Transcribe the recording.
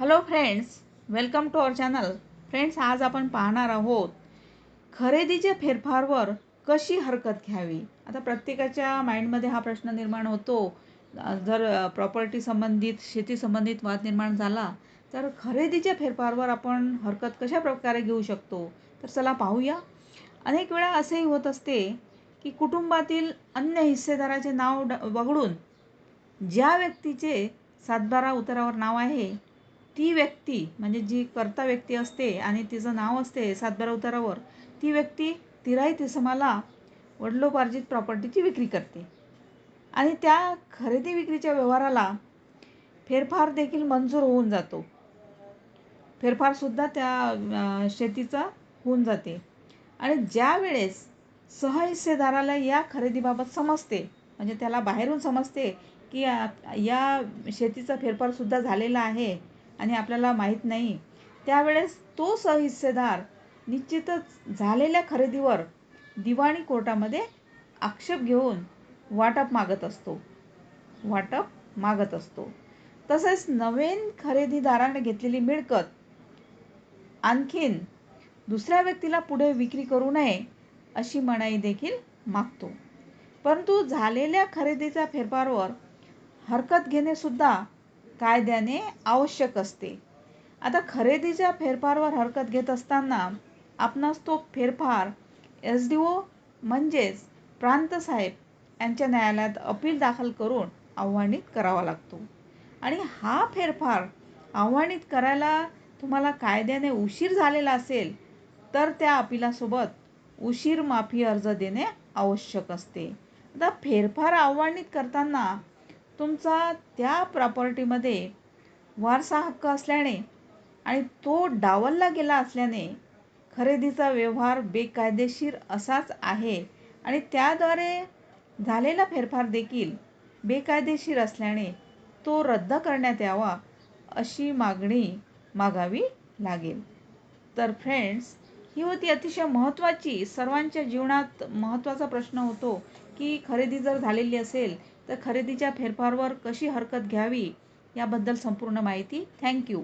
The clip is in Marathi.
Hello friends welcome to our channel friends आज आपण पाहणार आहोत खरेदीच्या फेरफारवर कशी हरकत घ्यावी? आता प्रत्येकाच्या माइंडमध्ये हा प्रश्न निर्माण होतो. जर प्रॉपर्टी संबंधित शेती संबंधित वाद निर्माण झाला तर खरेदीच्या फेरफारवर आपण हरकत कशा प्रकारे घेऊ शकतो? तर चला पाहूया. अनेक वेळा असेही होत असते की कुटुंबातील अन्य हिस्सेदाराचे नाव ड वगळून ज्या व्यक्तीचे सातबारा उतारावर नाव आहे ती व्यक्ती म्हणजे जी कर्ता व्यक्ती असते आणि तिचं नाव असते सातबारा उतारावर ती व्यक्ती तिराही तिसमाला वडिलोपार्जित प्रॉपर्टीची विक्री करते. आणि त्या खरेदी विक्रीच्या व्यवहाराला फेरफार देखील मंजूर होऊन जातो. फेरफारसुद्धा त्या शेतीचा होऊन जाते. आणि ज्या वेळेस सहहिस्सेदाराला या खरेदीबाबत समजते म्हणजे त्याला बाहेरून समजते की या शेतीचा फेरफारसुद्धा झालेला आहे आणि आपल्याला माहीत नाही त्यावेळेस तो सहहिस्सेदार निश्चितच झालेल्या खरेदीवर दिवाणी कोर्टामध्ये आक्षेप घेऊन वाटप मागत असतो. वाटप मागत असतो. तसेच नवीन खरेदीदाराने घेतलेली मिळकत आणखीन दुसऱ्या व्यक्तीला पुढे विक्री करू नये अशी मनाई देखील मागतो. परंतु झालेल्या खरेदीच्या फेरफारवर हरकत घेणे सुद्धा कायद्याने आवश्यक असते. आता खरेदीच्या फेरफारवर हरकत घेत असताना आपणास तो फेरफार एस डी ओ म्हणजेच प्रांतसाहेब यांच्या न्यायालयात अपील दाखल करून आव्हानित करावा लागतो. आणि हा फेरफार आव्हानित करायला तुम्हाला कायद्याने उशीर झालेला असेल तर त्या अपिलासोबत उशीर माफी अर्ज देणे आवश्यक असते. आता फेरफार आव्हानित करताना तुमचा त्या प्रॉपर्टीमध्ये वारसा हक्क असल्याने आणि तो डावलला गेला असल्याने खरेदीचा व्यवहार बेकायदेशीर असाच आहे आणि त्याद्वारे झालेला फेरफार देखील बेकायदेशीर असल्याने तो रद्द करण्यात यावा अशी मागणी मागावी लागेल. तर फ्रेंड्स ही होती अतिशय महत्त्वाची सर्वांच्या जीवनात महत्त्वाचा प्रश्न होतो की खरेदी जर झालेली असेल तर खरेदीच्या फेरफारवर कशी हरकत घ्यावी याबद्दल संपूर्ण माहिती. थँक्यू.